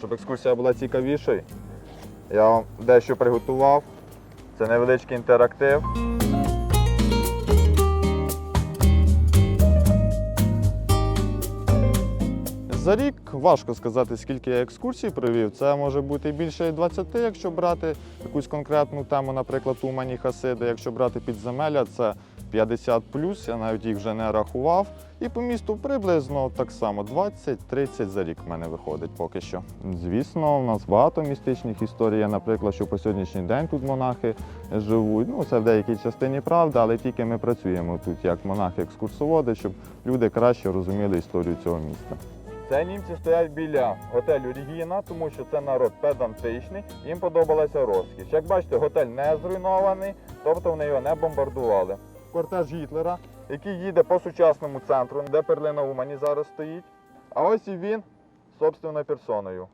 Щоб екскурсія була цікавішою, я вам дещо приготував. Це невеличкий інтерактив. За рік важко сказати, скільки я екскурсій провів. Це може бути більше 20, якщо брати якусь конкретну тему, наприклад, Умані Хасиди. Якщо брати підземелля, це 50 я навіть їх вже не рахував. І по місту приблизно так само 20-30 за рік в мене виходить поки що. Звісно, у нас багато містичних історій. Наприклад, що по сьогоднішній день тут монахи живуть. Ну, це в деякій частині правда, але тільки ми працюємо тут як монахи-екскурсоводи, щоб люди краще розуміли історію цього міста. Це німці стоять біля готелю Рігіна, тому що це народ педантичний, їм подобалася розкіш. Як бачите, готель не зруйнований, тобто вони його не бомбардували. Кортеж Гітлера, який їде по сучасному центру, де перлина Умані зараз стоїть. А ось і він собственною персоною.